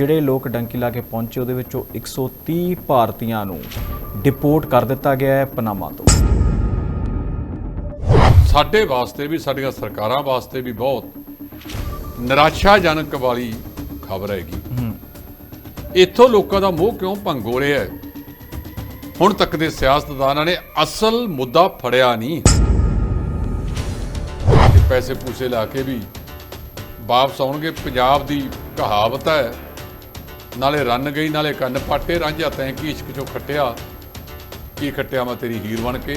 ਜਿਹੜੇ ਲੋਕ ਡੰਕੀ ਲਾ ਕੇ ਪਹੁੰਚੇ ਉਹਦੇ ਵਿੱਚੋਂ 130 ਭਾਰਤੀਆਂ ਨੂੰ ਡਿਪੋਰਟ ਕਰ ਦਿੱਤਾ ਗਿਆ ਹੈ ਪਨਾਮਾ ਤੋਂ। ਸਾਡੇ ਵਾਸਤੇ ਵੀ ਸਾਡੀਆਂ ਸਰਕਾਰਾਂ ਵਾਸਤੇ ਵੀ ਬਹੁਤ ਨਿਰਾਸ਼ਾਜਨਕ ਵਾਲੀ ਖਬਰ ਹੈਗੀ। ਇੱਥੋਂ ਲੋਕਾਂ ਦਾ ਮੋਹ ਕਿਉਂ ਭੰਗ ਹੋ ਰਿਹਾ ਹੈ? ਹੁਣ ਤੱਕ ਦੇ ਸਿਆਸਤਦਾਨਾਂ ਨੇ ਅਸਲ ਮੁੱਦਾ ਫੜਿਆ ਨਹੀਂ। ਪੈਸੇ ਪੂਸੇ ਲਾ ਕੇ ਵੀ ਵਾਪਸ ਆਉਣਗੇ। ਪੰਜਾਬ ਦੀ ਕਹਾਵਤ ਹੈ ਨਾਲੇ ਰੰਨ ਗਈ, ਨਾਲੇ ਕੰਨ ਪਾਟੇ, ਰਾਂਝਾ ਤੈਂ ਕੀ ਇਸ਼ਕ ਚੋਂ ਖੱਟਿਆ? ਕੀ ਖੱਟਿਆ ਮੈਂ ਤੇਰੀ ਹੀਰ ਬਣ ਕੇ?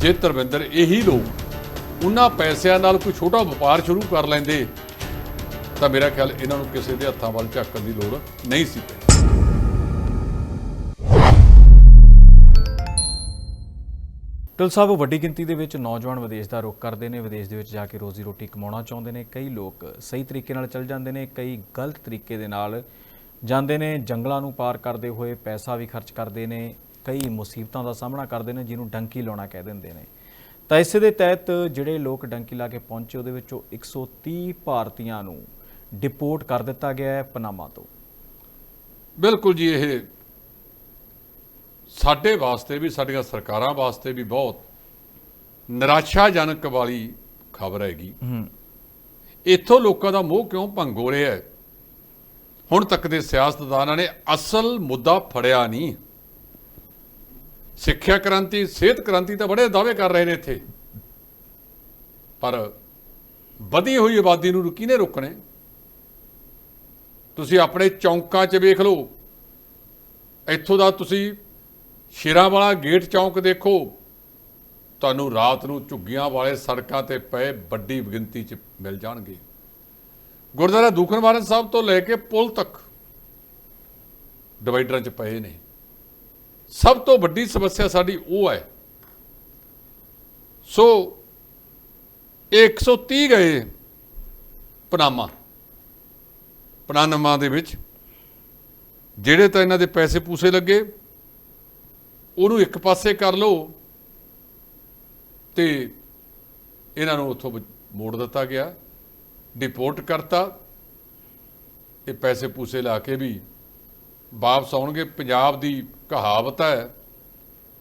ਜੇ ਧਰਮਿੰਦਰ ਇਹੀ ਲੋਕ ਉਹਨਾਂ ਪੈਸਿਆਂ ਨਾਲ ਕੋਈ ਛੋਟਾ ਵਪਾਰ ਸ਼ੁਰੂ ਕਰ ਲੈਂਦੇ, ਤਾਂ ਮੇਰਾ ਖਿਆਲ ਇਹਨਾਂ ਨੂੰ ਕਿਸੇ ਦੇ ਹੱਥਾਂ ਵੱਲ ਝਾਕਣ ਦੀ ਲੋੜ ਨਹੀਂ ਸੀ। ਪੈਣੀ ਟਲ ਸਾਹਿਬ, ਵੱਡੀ ਗਿਣਤੀ ਦੇ ਵਿੱਚ ਨੌਜਵਾਨ ਵਿਦੇਸ਼ ਦਾ ਰੁਖ ਕਰਦੇ ਨੇ। ਵਿਦੇਸ਼ ਦੇ ਵਿੱਚ ਜਾ ਕੇ ਰੋਜ਼ੀ ਰੋਟੀ ਕਮਾਉਣਾ ਚਾਹੁੰਦੇ ਨੇ। ਕਈ ਲੋਕ ਸਹੀ ਤਰੀਕੇ ਨਾਲ ਚੱਲ ਜਾਂਦੇ ਨੇ, ਕਈ ਗਲਤ ਤਰੀਕੇ ਦੇ ਨਾਲ ਜਾਂਦੇ ਨੇ। ਜੰਗਲਾਂ ਨੂੰ ਪਾਰ ਕਰਦੇ ਹੋਏ ਪੈਸਾ ਵੀ ਖਰਚ ਕਰਦੇ ਨੇ, ਕਈ ਮੁਸੀਬਤਾਂ ਦਾ ਸਾਹਮਣਾ ਕਰਦੇ ਨੇ, ਜਿਹਨੂੰ ਡੰਕੀ ਲਾਉਣਾ ਕਹਿ ਦਿੰਦੇ ਨੇ। ਤਾਂ ਇਸੇ ਦੇ ਤਹਿਤ ਜਿਹੜੇ ਲੋਕ ਡੰਕੀ ਲਾ ਕੇ ਪਹੁੰਚੇ, ਉਹਦੇ ਵਿੱਚੋਂ 130 ਭਾਰਤੀਆਂ ਨੂੰ ਡਿਪੋਰਟ ਕਰ ਦਿੱਤਾ ਗਿਆ ਹੈ ਪਨਾਮਾ ਤੋਂ। ਬਿਲਕੁਲ ਜੀ, ਇਹ ਸਾਡੇ ਵਾਸਤੇ ਵੀ ਸਾਡੀਆਂ ਸਰਕਾਰਾਂ ਵਾਸਤੇ ਵੀ ਬਹੁਤ ਨਿਰਾਸ਼ਾਜਨਕ ਵਾਲੀ ਖਬਰ ਹੈਗੀ। ਹੂੰ। ਇੱਥੋਂ ਲੋਕਾਂ ਦਾ ਮੋਹ ਕਿਉਂ ਭੰਗ ਹੋ ਰਿਹਾ ਹੈ? ਹੁਣ ਤੱਕ ਦੇ ਸਿਆਸਤਦਾਨਾਂ ਨੇ ਅਸਲ ਮੁੱਦਾ ਫੜਿਆ ਨਹੀਂ। ਸਿੱਖਿਆ ਕ੍ਰਾਂਤੀ ਸਿਹਤ ਕ੍ਰਾਂਤੀ ਤਾਂ ਬੜੇ ਦਾਅਵੇ ਕਰ ਰਹੇ ਨੇ ਇੱਥੇ। ਪਰ ਵਧੀ ਹੋਈ ਆਬਾਦੀ ਨੂੰ ਕਿਹਨੇ ਰੋਕਣੇ ਤੁਸੀਂ ਆਪਣੇ ਚੌਂਕਾਂ 'ਚ ਵੇਖ ਲਓ। ਇੱਥੋਂ ਦਾ ਤੁਸੀਂ ਸ਼ੇਰਾਂ ਵਾਲਾ ਗੇਟ ਚੌਂਕ ਦੇਖੋ। ਤੁਹਾਨੂੰ ਰਾਤ ਨੂੰ ਝੁੱਗੀਆਂ ਵਾਲੇ ਸੜਕਾਂ ਤੇ ਪਏ ਵੱਡੀ ਗਿਣਤੀ 'ਚ ਮਿਲ ਜਾਣਗੇ। ਗੁਰਦੁਆਰਾ ਦੂਖਨਵਾਰਨ ਸਾਹਿਬ ਤੋਂ ਲੈ ਕੇ ਪੁਲ ਤੱਕ ਡਿਵਾਈਡਰਾਂ 'ਚ ਪਏ ਨੇ। ਸਭ ਤੋਂ ਵੱਡੀ ਸਮੱਸਿਆ ਸਾਡੀ ਉਹ ਹੈ। ਸੋ ਇਹ 130 ਗਏ ਪਨਾਮਾ। ਪਨਾਮਾ ਦੇ ਵਿੱਚ, ਜਿਹੜੇ ਤਾਂ ਇਹਨਾਂ ਦੇ ਪੈਸੇ ਪੂਸੇ ਲੱਗੇ ਉਹਨੂੰ ਇੱਕ ਪਾਸੇ ਕਰ ਲਓ ਤੇ ਇਹਨਾਂ ਨੂੰ ਉੱਥੋਂ ਮੋੜ ਦਿੱਤਾ ਗਿਆ ਡਿਪੋਰਟ ਕਰਤਾ ਇਹ ਪੈਸੇ ਪੂਸੇ ਲਾ ਕੇ ਵੀ ਵਾਪਸ ਆਉਣਗੇ। ਪੰਜਾਬ ਦੀ ਕਹਾਵਤ ਹੈ,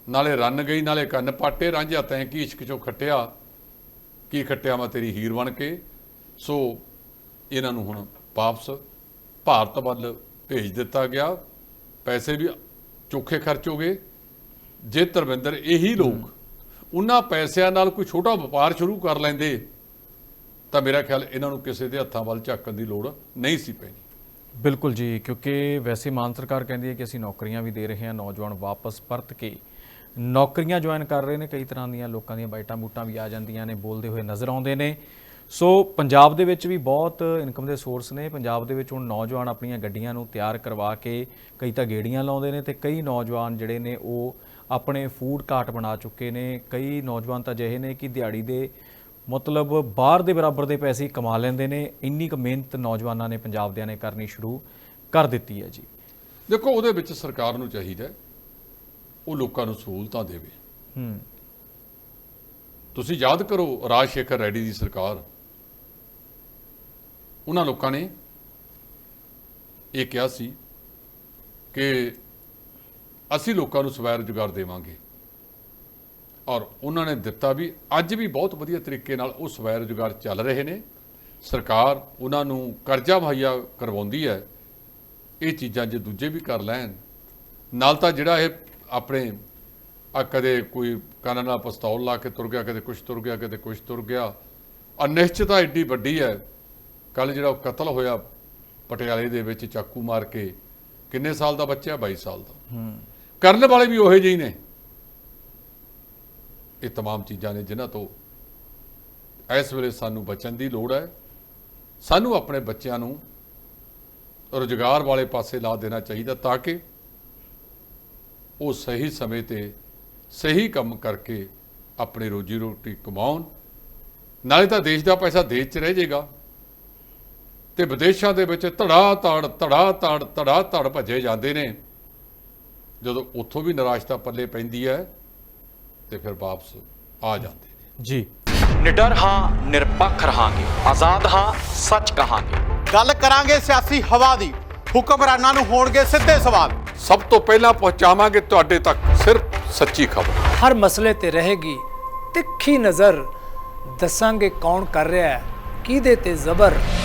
ਨਾਲੇ ਰੰਨ ਗਈ, ਨਾਲੇ ਕੰਨ ਪਾਟੇ, ਰਾਂਝਾ ਤੈਂ ਕੀ ਇਸ਼ਕ ਚੋਂ ਖੱਟਿਆ, ਕੀ ਖੱਟਿਆ ਮੈਂ ਤੇਰੀ ਹੀਰ ਬਣ ਕੇ। ਸੋ ਇਹਨਾਂ ਨੂੰ ਹੁਣ ਵਾਪਸ ਭਾਰਤ ਵੱਲ ਭੇਜ ਦਿੱਤਾ ਗਿਆ। ਪੈਸੇ ਵੀ ਚੋਖੇ ਖਰਚ ਹੋ ਗਏ। ਜੇ ਧਰਮਿੰਦਰ ਇਹੀ ਲੋਕ ਉਹਨਾਂ ਪੈਸਿਆਂ ਨਾਲ ਕੋਈ ਛੋਟਾ ਵਪਾਰ ਸ਼ੁਰੂ ਕਰ ਲੈਂਦੇ ਤਾਂ ਮੇਰਾ ਖਿਆਲ ਇਹਨਾਂ ਨੂੰ ਕਿਸੇ ਦੇ ਹੱਥਾਂ ਵੱਲ ਝਾਕਣ ਦੀ ਲੋੜ ਨਹੀਂ ਸੀ ਪੈਣੀ। ਬਿਲਕੁਲ ਜੀ ਕਿਉਂਕਿ ਵੈਸੇ ਮਾਨ ਸਰਕਾਰ ਕਹਿੰਦੀ ਹੈ ਕਿ ਅਸੀਂ ਨੌਕਰੀਆਂ ਵੀ ਦੇ ਰਹੇ ਹਾਂ ਨੌਜਵਾਨ ਵਾਪਸ ਪਰਤ ਕੇ ਨੌਕਰੀਆਂ ਜੁਆਇਨ ਕਰ ਰਹੇ ਨੇ ਕਈ ਤਰ੍ਹਾਂ ਦੀਆਂ ਲੋਕਾਂ ਦੀਆਂ ਬਾਈਟਾਂ ਬੂਟਾਂ ਵੀ ਆ ਜਾਂਦੀਆਂ ਨੇ ਬੋਲਦੇ ਹੋਏ ਨਜ਼ਰ ਆਉਂਦੇ ਨੇ। ਸੋ ਪੰਜਾਬ ਦੇ ਵਿੱਚ ਵੀ ਬਹੁਤ ਇਨਕਮ ਦੇ ਸੋਰਸ ਨੇ ਪੰਜਾਬ ਦੇ ਵਿੱਚ ਹੁਣ ਨੌਜਵਾਨ ਆਪਣੀਆਂ ਗੱਡੀਆਂ ਨੂੰ ਤਿਆਰ ਕਰਵਾ ਕੇ ਕਈ ਤਾਂ ਗੇੜੀਆਂ ਲਾਉਂਦੇ ਨੇ ਤੇ ਕਈ ਨੌਜਵਾਨ ਜਿਹੜੇ ਨੇ ਉਹ ਆਪਣੇ ਫੂਡ ਕਾਰਟ ਬਣਾ ਚੁੱਕੇ ਨੇ। ਕਈ ਨੌਜਵਾਨ ਤਾਂ ਅਜਿਹੇ ਨੇ ਕਿ ਦਿਹਾੜੀ ਦੇ ਮਤਲਬ ਬਾਹਰ ਦੇ ਬਰਾਬਰ ਦੇ ਪੈਸੇ ਕਮਾ ਲੈਂਦੇ ਨੇ। ਇੰਨੀ ਕੁ ਮਿਹਨਤ ਨੌਜਵਾਨਾਂ ਨੇ ਪੰਜਾਬ ਦਿਆਂ ਨੇ ਕਰਨੀ ਸ਼ੁਰੂ ਕਰ ਦਿੱਤੀ ਹੈ ਜੀ। ਦੇਖੋ ਉਹਦੇ ਵਿੱਚ ਸਰਕਾਰ ਨੂੰ ਚਾਹੀਦਾ ਉਹ ਲੋਕਾਂ ਨੂੰ ਸਹੂਲਤਾਂ ਦੇਵੇ। ਹੂੰ। ਤੁਸੀਂ ਯਾਦ ਕਰੋ ਰਾਜ ਸ਼ੇਖਰ ਰੈਡੀ ਦੀ ਸਰਕਾਰ। ਉਹਨਾਂ ਲੋਕਾਂ ਨੇ ਇਹ ਕਿਹਾ ਸੀ ਕਿ ਅਸੀਂ ਲੋਕਾਂ ਨੂੰ ਸਵੈ ਰੁਜ਼ਗਾਰ ਦੇਵਾਂਗੇ। ਔਰ ਉਹਨਾਂ ਨੇ ਦਿੱਤਾ ਵੀ, ਅੱਜ ਵੀ ਬਹੁਤ ਵਧੀਆ ਤਰੀਕੇ ਨਾਲ ਉਹ ਸਵੈ ਰੁਜ਼ਗਾਰ ਚੱਲ ਰਹੇ ਨੇ। ਸਰਕਾਰ ਉਹਨਾਂ ਨੂੰ ਕਰਜ਼ਾ ਮੁਹੱਈਆ ਕਰਵਾਉਂਦੀ ਹੈ। ਇਹ ਚੀਜ਼ਾਂ ਜੇ ਦੂਜੇ ਵੀ ਕਰ ਲੈਣ, ਨਾਲ ਤਾਂ ਜਿਹੜਾ ਇਹ ਆਪਣੇ, ਆ ਕਦੇ ਕੋਈ ਕੰਨ ਨਾਲ ਪਿਸਤੌਲ ਲਾ ਕੇ ਤੁਰ ਗਿਆ, ਕਦੇ ਕੁਛ ਤੁਰ ਗਿਆ, ਕਦੇ ਕੁਛ ਤੁਰ ਗਿਆ। ਅਨਿਸ਼ਚਿਤਤਾ ਏਡੀ ਵੱਡੀ ਹੈ। ਕੱਲ ਜਿਹੜਾ ਉਹ ਕਤਲ ਹੋਇਆ ਪਟਿਆਲੇ ਦੇ ਵਿੱਚ ਚਾਕੂ ਮਾਰ ਕੇ, ਕਿੰਨੇ ਸਾਲ ਦਾ ਬੱਚਾ? 22 ਸਾਲ ਦਾ। ਹੂੰ। ਕਰਨ ਵਾਲੇ ਵੀ ਉਹੇ ਜਿਹੇ ਹੀ ਨੇ ਇਹ तमाम ਚੀਜ਼ਾਂ ਨੇ ਜਿਨ੍ਹਾਂ ਤੋਂ ਇਸ ਵੇਲੇ ਸਾਨੂੰ ਬਚਣ ਦੀ ਲੋੜ ਹੈ ਸਾਨੂੰ ਆਪਣੇ ਬੱਚਿਆਂ ਨੂੰ ਰੁਜ਼ਗਾਰ ਵਾਲੇ ਪਾਸੇ ਲਾ ਦੇਣਾ ਚਾਹੀਦਾ ਤਾਂ ਕਿ ਉਹ ਸਹੀ ਸਮੇਂ ਤੇ ਸਹੀ ਕੰਮ ਕਰਕੇ ਆਪਣੀ ਰੋਜੀ ਰੋਟੀ ਕਮਾਉਣ ਨਾਲੇ ਤਾਂ ਦੇਸ਼ ਦਾ ਪੈਸਾ ਦੇਸ਼ 'ਚ ਰਹਿ ਜਾਏਗਾ ਤੇ ਵਿਦੇਸ਼ਾਂ ਦੇ ਵਿੱਚ ਧੜਾ ਧੜ ਧੜਾ ਧੜ ਧੜਾ ਧੜ ਭੱਜੇ ਜਾਂਦੇ ਨੇ ਜਦੋਂ ਉੱਥੋਂ ਵੀ ਨਿਰਾਸ਼ਤਾ ਪੱਲੇ ਪੈਂਦੀ ਹੈ ਤੇ ਫਿਰ ਵਾਪਸ ਆ ਜਾਂਦੇ ਨੇ। ਜੀ। ਨਿਡਰ ਹਾਂ ਨਿਰਪੱਖ ਰਹਾਂਗੇ। ਆਜ਼ਾਦ ਹਾਂ ਸੱਚ ਕਹਾਂਗੇ। ਗੱਲ ਕਰਾਂਗੇ ਸਿਆਸੀ ਹਵਾ ਦੀ। ਹੁਕਮਰਾਨਾਂ ਨੂੰ ਹੋਣਗੇ ਸਿੱਧੇ ਸਵਾਲ। ਸਭ ਤੋਂ ਪਹਿਲਾਂ ਪਹੁੰਚਾਵਾਂਗੇ ਤੁਹਾਡੇ ਤੱਕ ਸਿਰਫ ਸੱਚੀ ਖਬਰ। ਹਰ ਮਸਲੇ ਤੇ ਰਹੇਗੀ ਤਿੱਖੀ ਨਜ਼ਰ। ਦੱਸਾਂਗੇ ਕੌਣ ਕਰ ਰਿਹਾ ਹੈ ਕਿਹਦੇ ਤੇ ਜ਼ਬਰ।